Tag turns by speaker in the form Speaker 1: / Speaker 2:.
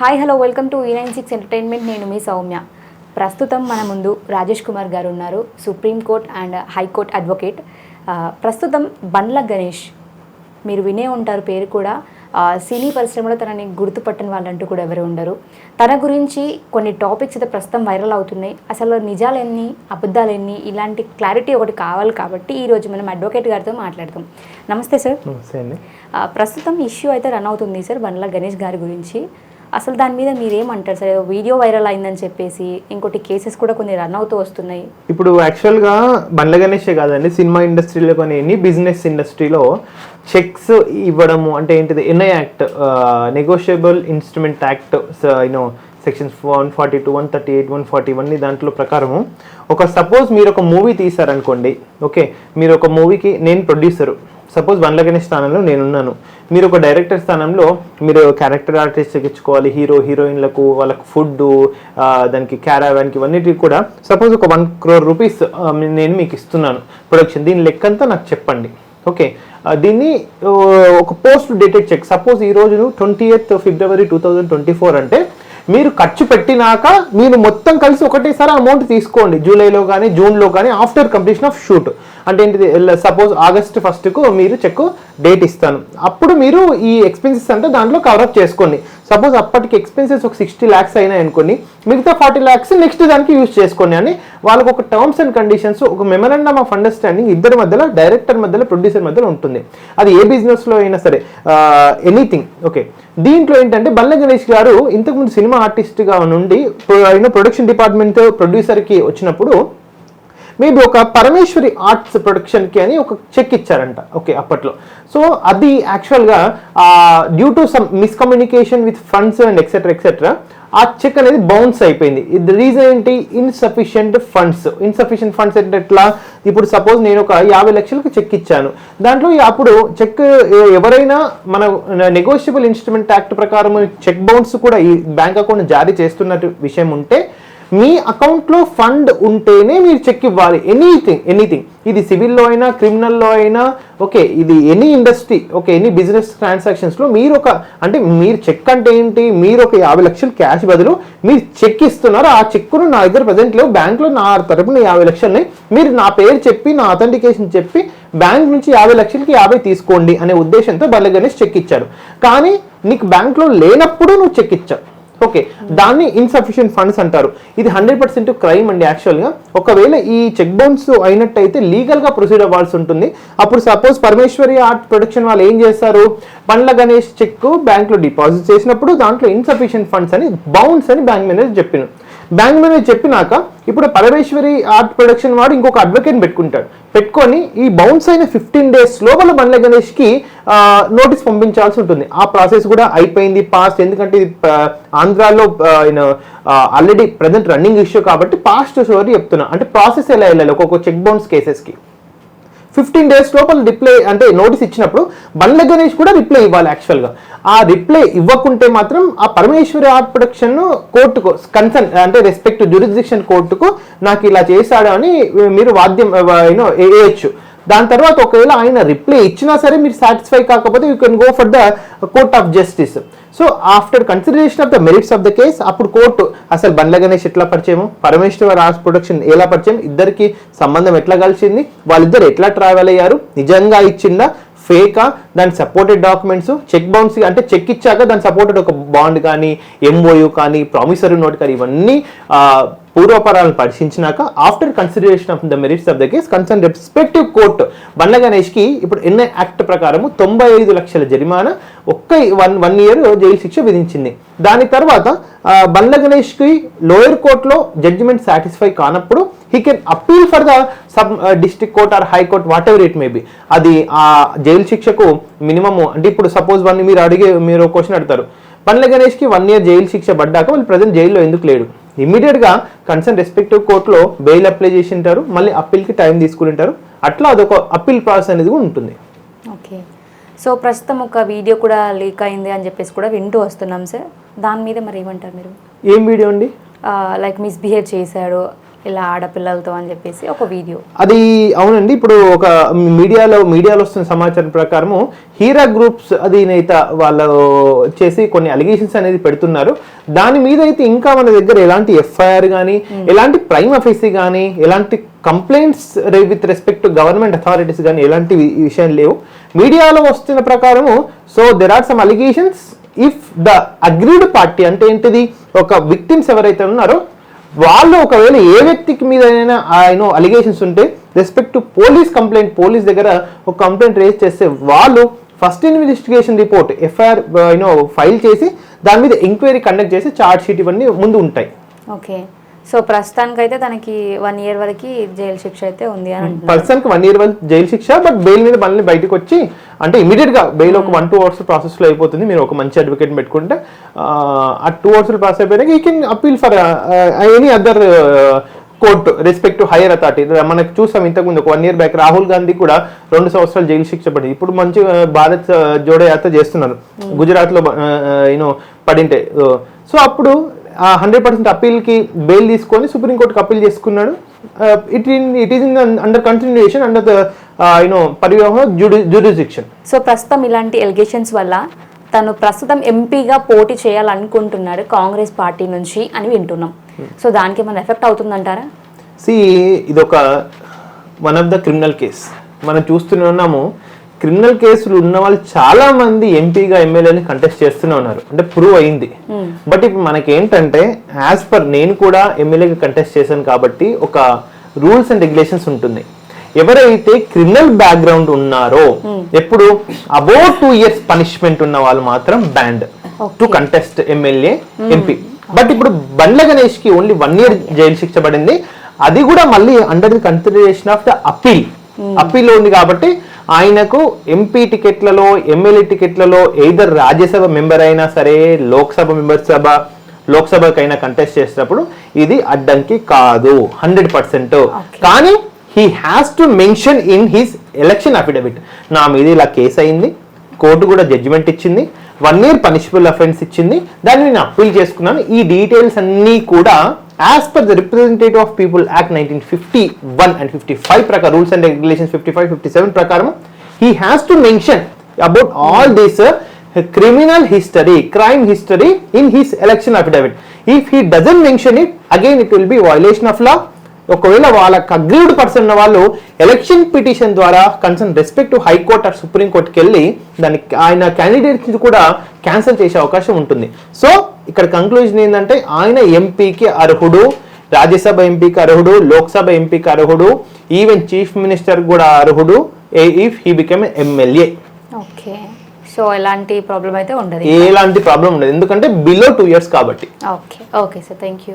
Speaker 1: Hi hello welcome to ఈ nine six entertainment నేను మీ సౌమ్య. ప్రస్తుతం మన ముందు రాజేష్ కుమార్ గారు ఉన్నారు సుప్రీంకోర్ట్ అండ్ హైకోర్ట్ అడ్వకేట్ ప్రస్తుతం బండ్ల గణేష్ మీరు వినే ఉంటారు పేరు కూడా. సినీ పరిశ్రమలో తనని గుర్తుపట్టని వాళ్ళంటూ కూడా ఎవరు ఉండరు. తన గురించి కొన్ని టాపిక్స్ అయితే ప్రస్తుతం వైరల్ అవుతున్నాయి. అసలు నిజాలెన్ని అబద్ధాలెన్ని ఇలాంటి క్లారిటీ ఒకటి కావాలి కాబట్టి ఈరోజు మనం అడ్వకేట్ గారితో మాట్లాడతాం. నమస్తే సార్ ప్రస్తుతం ఇష్యూ అయితే రన్ అవుతుంది సార్ బండ్ల గణేష్ గారి గురించి. అసలు దాని మీద మీరేమంటారు సార్? ఏదో వీడియో వైరల్ అయిందని చెప్పేసి ఇంకోటి కేసెస్ కూడా కొన్ని రన్ అవుతూ వస్తున్నాయి.
Speaker 2: ఇప్పుడు యాక్చువల్గా బండ్ల గణేషే కాదండి సినిమా ఇండస్ట్రీలో కానీ ఎన్ని బిజినెస్ ఇండస్ట్రీలో చెక్స్ ఇవ్వడము అంటే ఏంటిది? NI act negotiable instrument act you know sections one forty two one thirty eight one forty one దాంట్లో ప్రకారము ఒక సపోజ్ మీరు ఒక మూవీ తీసారనుకోండి ఓకే మీరు ఒక మూవీకి నేను ప్రొడ్యూసరు సపోజ్ బండ్ల గణేష్ స్థానంలో నేనున్నాను మీరు ఒక డైరెక్టర్ స్థానంలో మీరు క్యారెక్టర్ ఆర్టిస్ట్ ఇచ్చుకోవాలి హీరో హీరోయిన్లకు వాళ్ళకు ఫుడ్ దానికి క్యారావాన్కి ఇవన్నిటికి కూడా సపోజ్ ఒక వన్ క్రోర్ రూపీస్ నేను మీకు ఇస్తున్నాను. ప్రొడక్షన్ దీని లెక్కంతా నాకు చెప్పండి. ఓకే దీన్ని ఒక పోస్ట్ డేటెడ్ చెక్ సపోజ్ ఈ రోజు twenty eighth February two thousand twenty four అంటే మీరు ఖర్చు పెట్టినాక మీరు మొత్తం కలిసి ఒకటేసారి అమౌంట్ తీసుకోండి. జూలైలో కానీ జూన్లో కానీ ఆఫ్టర్ కంప్లీషన్ ఆఫ్ షూట్ అంటే ఏంటిది? సపోజ్ ఆగస్ట్ ఫస్ట్కు మీరు చెక్ డేట్ ఇస్తాను. అప్పుడు మీరు ఈ ఎక్స్పెన్సెస్ అంతా దాంట్లో కవరప్ చేసుకోండి. సపోజ్ అప్పటికి ఎక్స్పెన్సెస్ ఒక సిక్స్టీ ల్యాక్స్ అయినాయి అనుకోండి మిగతా ఫార్టీ ల్యాక్స్ నెక్స్ట్ దానికి యూజ్ చేసుకోండి అని వాళ్ళకు ఒక టర్మ్స్ అండ్ కండిషన్స్ ఒక మెమరాండమ్ ఆఫ్ అండర్స్టాండింగ్ ఇద్దరి మధ్యలో డైరెక్టర్ మధ్యలో ప్రొడ్యూసర్ మధ్యలో ఉంటుంది. అది ఏ బిజినెస్లో అయినా సరే ఎనీథింగ్ ఓకే దీంట్లో ఏంటంటే బల్ల గణేష్ గారు ఇంతకుముందు సినిమా ఆర్టిస్ట్గా నుండి ప్రొడక్షన్ డిపార్ట్మెంట్ ప్రొడ్యూసర్కి వచ్చినప్పుడు మేబీ ఒక పరమేశ్వరి ఆర్ట్స్ ప్రొడక్షన్కి అని ఒక చెక్ ఇచ్చారంట. ఓకే అప్పట్లో. సో అది యాక్చువల్గా due to some miscommunication with funds and etcetera etcetera ఆ చెక్ అనేది బౌన్స్ అయిపోయింది. ఇది రీజన్ ఏంటి? ఇన్సఫిషియంట్ ఫండ్స్ ఇన్సఫిషియంట్ ఫండ్స్ అంటే ఎట్లా? ఇప్పుడు సపోజ్ నేను ఒక యాభై లక్షలకు చెక్ ఇచ్చాను. దాంట్లో అప్పుడు చెక్ ఎవరైనా మన నెగోషియబుల్ ఇన్స్ట్రుమెంట్ యాక్ట్ ప్రకారం చెక్ బౌన్స్ కూడా ఈ బ్యాంక్ అకౌంట్ జారీ చేస్తున్నట్టు విషయం ఉంటే మీ అకౌంట్లో ఫండ్ ఉంటేనే మీరు చెక్ ఇవ్వాలి. ఎనీథింగ్ ఎనీథింగ్ ఇది సివిల్లో అయినా క్రిమినల్లో అయినా ఓకే ఇది any industry okay any business ట్రాన్సాక్షన్స్లో మీరు ఒక అంటే మీరు చెక్ అంటే ఏంటి? మీరు ఒక యాభై లక్షలు క్యాష్ బదులు మీరు చెక్ ఇస్తున్నారు. ఆ చెక్కును నా దగ్గర ప్రజెంట్ లేవు బ్యాంక్లో నా తరపున యాభై లక్షలని మీరు నా పేరు చెప్పి నా అథెంటికేషన్ చెప్పి బ్యాంక్ నుంచి యాభై లక్షలకి యాభై తీసుకోండి అనే ఉద్దేశంతో బల్ల గణేష్ చెక్ ఇచ్చాడు. కానీ నీకు బ్యాంక్లో లేనప్పుడు నువ్వు చెక్ ఇచ్చావు. ఓకే దాన్ని ఇన్సఫిషియెంట్ ఫండ్స్ అంటారు. ఇది హండ్రెడ్ పర్సెంట్ క్రైమ్ అండి యాక్చువల్గా ఒకవేళ ఈ చెక్ బౌన్స్ అయినట్టయితే లీగల్గా ప్రొసీడ్ అవ్వాల్సి ఉంటుంది. అప్పుడు సపోజ్ పరమేశ్వరి ఆర్ట్ ప్రొడక్షన్ వాళ్ళు ఏం చేస్తారు? పండ్ల గణేష్ చెక్ బ్యాంక్లో డిపాజిట్ చేసినప్పుడు దాంట్లో ఇన్సఫిషియెంట్ ఫండ్స్ అని బౌన్స్ అని బ్యాంక్ మేనేజర్ చెప్పినారు బ్యాంక్ మేనేజర్ చెప్పినాక ఇప్పుడు పరమేశ్వరి ఆర్ట్ ప్రొడక్షన్ వాడు ఇంకొక అడ్వకేట్ పెట్టుకుంటాడు. పెట్టుకొని ఈ బౌన్స్ అయిన ఫిఫ్టీన్ డేస్ లోపల బండ్ల గణేష్కి నోటీస్ పంపించాల్సి ఉంటుంది. ఆ ప్రాసెస్ కూడా అయిపోయింది పాస్ట్ ఎందుకంటే ఇది ఆంధ్రాలో ఆల్రెడీ ప్రజెంట్ రన్నింగ్ ఇష్యూ కాబట్టి పాస్ట్ స్టోరీ చెప్తున్నా. అంటే ప్రాసెస్ ఎలా వెళ్ళాలి? ఒక్కొక్క చెక్ బౌన్స్ కేసెస్కి ఫిఫ్టీన్ డేస్ లోపల రిప్లై అంటే నోటీస్ ఇచ్చినప్పుడు బండ్ల గణేష్ కూడా రిప్లై ఇవ్వాలి యాక్చువల్గా ఆ రిప్లై ఇవ్వకుంటే మాత్రం ఆ పరమేశ్వరి ఆర్ట్ ప్రొడక్షన్ కోర్టుకు కన్సర్న్ అంటే రెస్పెక్ట్ జ్యూరిస్డిక్షన్ కోర్టుకు నాకు ఇలా చేశాడు అని మీరు వాద్యం యూనో వేయచ్చు దాని తర్వాత ఒకవేళ ఆయన రిప్లై ఇచ్చినా సరే మీరు సాటిస్ఫై కాకపోతే you can go for the court of justice so after consideration of the merits of the case అప్పుడు కోర్టు అసలు బండ్ల గణేష్ ఎట్లా పరిచయం పరమేశ్వర్ ఆర్ట్స్ ప్రొడక్షన్ ఎలా పరిచయం? ఇద్దరికి సంబంధం ఎట్లా కలిసింది? వాళ్ళిద్దరు ఎట్లా ట్రావెల్ అయ్యారు? నిజంగా ఇచ్చిందా? ఫేకా దాని సపోర్టెడ్ డాక్యుమెంట్స్ చెక్ బౌన్స్ అంటే చెక్ ఇచ్చాక దాని సపోర్టెడ్ ఒక బాండ్ కానీ ఎంఓయూ కానీ ప్రామిసరీ నోట్ కానీ ఇవన్నీ పూర్వపరాలను పరిశీలించినాక after consideration of the merits of the case concern respective court Bandla గణేష్కి ఇప్పుడు ఎన్ఐ యాక్ట్ ప్రకారము తొంభై ఐదు లక్షల జరిమానా ఒక్క వన్ వన్ ఇయర్ జైలు శిక్ష విధించింది. దాని తర్వాత బండ్ల గణేష్కి లోయర్ కోర్టులో జడ్జిమెంట్ సాటిస్ఫై కానప్పుడు he can appeal for the sub district court or high court what it may be అది ఆ జైలు శిక్షకు మినిమము అంటే ఇప్పుడు సపోజ్ వన్ మీరు అడిగే మీరు క్వశ్చన్ అడతారు బండ్ల గణేష్కి వన్ ఇయర్ జైలు శిక్ష పడ్డాక వాళ్ళు ప్రజెంట్ జైల్లో ఎందుకు లేడు? ఇమీడియట్గా కన్సర్న్ రెస్పెక్టివ్ కోర్టులో బెయిల్ అప్లై చేసి ఉంటారు మళ్ళీ అప్పీల్కి టైం తీసుకుని ఉంటారు అట్లా అదొక అప్పీల్ ప్రాసెస్ అనేది కూడా ఉంటుంది.
Speaker 1: ఓకే. సో ప్రస్తుతం ఒక వీడియో కూడా లీక్ అయింది అని చెప్పేసి కూడా వింటూ వస్తున్నాం సార్. దాని మీద మరి ఏమంటారు మీరు?
Speaker 2: ఏం వీడియో అండి?
Speaker 1: లైక్ మిస్బిహేవ్ చేశాడు ఇలా ఆడపిల్లలతో అని చెప్పేసి ఒక వీడియో.
Speaker 2: అది అవునండి ఇప్పుడు ఒక మీడియాలో మీడియాలో వస్తున్న సమాచారం ప్రకారము హీరా గ్రూప్స్ అధినేత వాళ్ళు చేసి కొన్ని అలిగేషన్స్ అనేది పెడుతున్నారు. దాని మీద అయితే ఇంకా మన దగ్గర ఎలాంటి ఎఫ్ఐఆర్ కానీ ఎలాంటి ప్రైమ్ అఫీసీ కానీ ఎలాంటి complaints with respect to government authorities కానీ ఎలాంటి విషయం లేవు. మీడియాలో వస్తున్న ప్రకారము so there are some allegations if the agreed party అంటే ఏంటిది? ఒక విక్టిమ్స్ ఎవరైతే ఉన్నారో వాళ్ళు ఒకవేళ ఏ వ్యక్తికి మీద ఆయన అలిగేషన్స్ ఉంటే respect to police complaint police దగ్గర ఒక కంప్లైంట్ రేజ్ చేస్తే వాళ్ళు first investigation report FIR you know file చేసి దాని మీద ఎంక్వైరీ కండక్ట్ చేసి చార్జ్ షీట్ ఇవన్నీ ముందు ఉంటాయి.
Speaker 1: ఓకే సో ప్రస్తుతానికైతే తనకి వన్ ఇయర్ వరకు జైలు శిక్ష అయితే ఉంది అని అంటున్నారు.
Speaker 2: పర్సన్కి వన్ ఇయర్ వరకు జైలు శిక్ష బట్ బెయిల్ మీద మళ్ళీ బయటకు వచ్చి అంటే ఇమీడియట్గా బెయిల్ ఒక వన్ టూ అవర్స్ ప్రాసెస్లో అయిపోతుంది. మీరు ఒక మంచి అడ్వకేట్ పెట్టుకుంటే ఆ టూ అవర్స్ పాస్ అయిపోయినాక he can appeal for any other court respect to higher authority మనకు చూసాం ఇంతకుముందు ఒక one year back Rahul Gandhi కూడా రెండు సంవత్సరాలు జైలు శిక్ష పడింది. ఇప్పుడు మంచి ఆ, భారత్ ఆ, జోడో యాత్ర చేస్తున్నారు. గుజరాత్లో యూనో పడింటే సో అప్పుడు హండ్రెడ్ పర్సెంట్ అప్పీల్కి బెయిల్ తీసుకొని సుప్రీంకోర్టుకి అప్పీల్ చేసుకున్నాడు. It in it is in under continuation under the you know పరివాహం jurisdiction
Speaker 1: so ప్రస్తుతం ఇలాంటి ఎలిగేషన్స్ వల్ల తను ప్రస్తుతం ఎంపీగా పోటీ చేయాలనుకుంటున్నాడు కాంగ్రెస్ పార్టీ నుంచి అని వింటున్నాం. సో దానికి ఏమైనా ఎఫెక్ట్ అవుతుందంటారా?
Speaker 2: సి ఇది ఒక one of the criminal case మనం చూస్తూనే ఉన్నాము క్రిమినల్ కేసులు ఉన్న వాళ్ళు చాలా మంది ఎంపీగా ఎమ్మెల్యేని కంటెస్ట్ చేస్తూనే ఉన్నారు. అంటే ప్రూవ్ అయింది. బట్ ఇప్పుడు మనకి ఏంటంటే యాజ్ పర్ నేను కూడా ఎమ్మెల్యేగా కంటెస్ట్ చేశాను కాబట్టి ఒక రూల్స్ అండ్ రెగ్యులేషన్స్ ఉంటుంది. ఎవరైతే క్రిమినల్ బ్యాక్గ్రౌండ్ ఉన్నారో ఎప్పుడు అబౌట్ టూ ఇయర్స్ పనిష్మెంట్ ఉన్న వాళ్ళు మాత్రం banned to contest MLA MP but ఇప్పుడు బండ్ల గణేష్కి ఓన్లీ వన్ ఇయర్ జైలు శిక్ష పడింది. అది కూడా మళ్ళీ under the consideration of the appeal అప్పీల్లో ఉంది కాబట్టి ఆయనకు ఎంపీ టికెట్లలో ఎమ్మెల్యే టికెట్లలో ఎయిదర్ రాజ్యసభ మెంబర్ అయినా సరే లోక్సభ మెంబర్ సభ లోక్సభకైనా కంటెస్ట్ చేసినప్పుడు ఇది అడ్డంకి కాదు. Hundred percent. కానీ he has to mention in his election affidavit నా మీద ఇలా కేసు అయింది కోర్టు కూడా జడ్జిమెంట్ ఇచ్చింది వన్ ఇయర్ పనిషబుల్ అఫెన్స్ ఇచ్చింది దాన్ని నేను అప్పీల్ చేసుకున్నాను. ఈ డీటెయిల్స్ అన్నీ కూడా as per the representative of people act nineteen fifty one and fifty five ప్రకారం rules and regulations fifty five fifty seven ప్రకారం he has to mention about all this criminal history crime history in his election affidavit if he doesn't mention it again it will be violation of law ఒకవేళ వాళ్ళకి aggrieved person ఉన్న వాళ్ళు election petition ద్వారా concern respect high court or supreme కోర్టుకి వెళ్ళి దానికి ఆయన candidates కూడా క్యాన్సిల్ చేసే అవకాశం ఉంటుంది. సో ఇక్కడ కంక్లూజన్ ఏంటంటే ఆయన ఎంపీకి అర్హుడు రాజ్యసభ ఎంపీకి అర్హుడు లోక్సభ ఎంపీకి అర్హుడు ఈవెన్ చీఫ్ మినిస్టర్ కూడా అర్హుడు if he become MLA
Speaker 1: okay so ఎలాంటి ప్రాబ్లం అయితే ఉండదు.
Speaker 2: ఎలాంటి ప్రాబ్లం ఉండదు. ఎందుకంటే బిలో టూ ఇయర్స్ కాబట్టి.
Speaker 1: Okay okay sir thank you